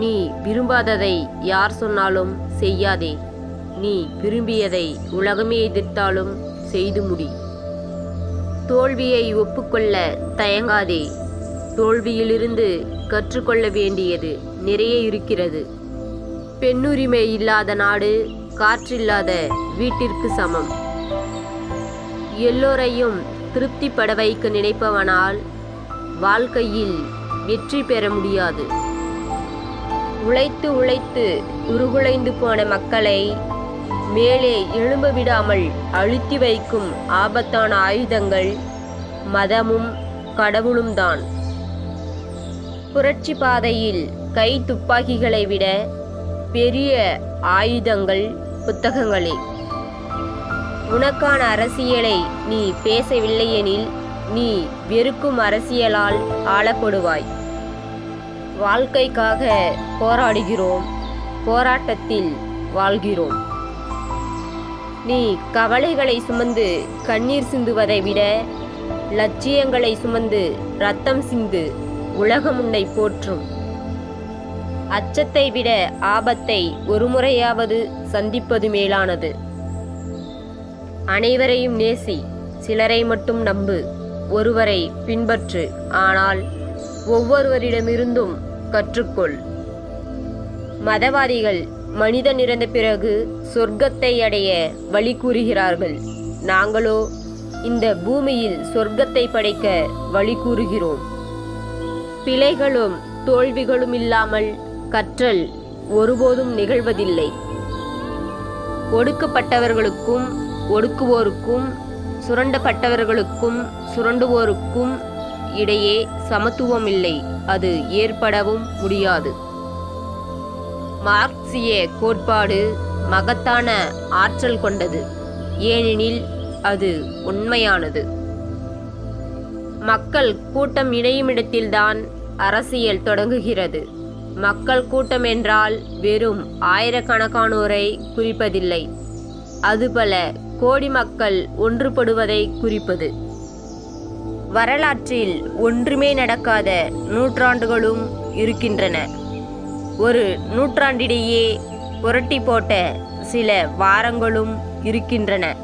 நீ விரும்பாததை யார் சொன்னாலும் செய்யாதே. நீ விரும்பியதை உலகமே எதிர்த்தாலும் செய்து முடி. தோல்வியை ஒப்புக்கொள்ள தயங்காதே. தோல்வியிலிருந்து கற்றுக்கொள்ள வேண்டியது நிறைய இருக்கிறது. பெண்ணுரிமை இல்லாத நாடு காற்றில்லாத வீட்டிற்கு சமம். எல்லோரையும் திருப்திப்பட வைக்க நினைப்பவனால் வாழ்க்கையில் வெற்றி பெற முடியாது. உழைத்து உழைத்து உருகுலைந்து போன மக்களை மேலே எழும்ப விடாமல் அழுத்தி வைக்கும் ஆபத்தான ஆயுதங்கள் மதமும் கடவுளும் தான் புரட்சி பாதையில் கை துப்பாக்கிகளை விட பெரிய ஆயுதங்கள் புத்தகங்களே. உனக்கான அரசியலை நீ பேசவில்லையெனில் நீ வெறுக்கும் அரசியலால் ஆளப்படுவாய். வாழ்க்கைக்காக போராடுகிறோம். போராட்டத்தில் வாழ்கிறோம். நீ கவலைகளை சுமந்து கண்ணீர் சிந்துவதை விட லட்சியங்களை சுமந்து ரத்தம் சிந்து உலகம் உன்னை போற்றும். அச்சத்தை விட ஆபத்தை ஒரு முறையாவது சந்திப்பது மேலானது. அனைவரையும் நேசி சிலரை மட்டும் நம்பு ஒருவரை பின்பற்று. ஆனால் ஒவ்வொருவரிடமிருந்தும் கற்றுக்கொள். மதவாதிகள் மனிதன் இறந்த பிறகு சொர்க்கத்தை அடைய வழி கூறுகிறார்கள். நாங்களோ இந்த பூமியில் சொர்க்கத்தை படைக்க வழி கூறுகிறோம். பிழைகளும் தோல்விகளும் இல்லாமல் கற்றல் ஒருபோதும் நிகழ்வதில்லை. ஒடுக்கப்பட்டவர்களுக்கும் ஒடுக்குவோருக்கும் சுரண்டப்பட்டவர்களுக்கும் சுரண்டுவோருக்கும் இடையே சமத்துவம் இல்லை அது ஏற்படவும் முடியாது. மார்க்சிய கோட்பாடு மகத்தான ஆற்றல் கொண்டது ஏனெனில் அது உண்மையானது. மக்கள் கூட்டம் இணையுமிடத்தில்தான் அரசியல் தொடங்குகிறது. மக்கள் கூட்டம் என்றால் வெறும் ஆயிரக்கணக்கானோரை குறிப்பதில்லை அது பல கோடி மக்கள் ஒன்றுபடுவதை குறிப்பது. வரலாற்றில் ஒன்றுமே நடக்காத நூற்றாண்டுகளும் இருக்கின்றன. ஒரு நூற்றாண்டிடையே புரட்டி போட்ட சில வாரங்களும் இருக்கின்றன.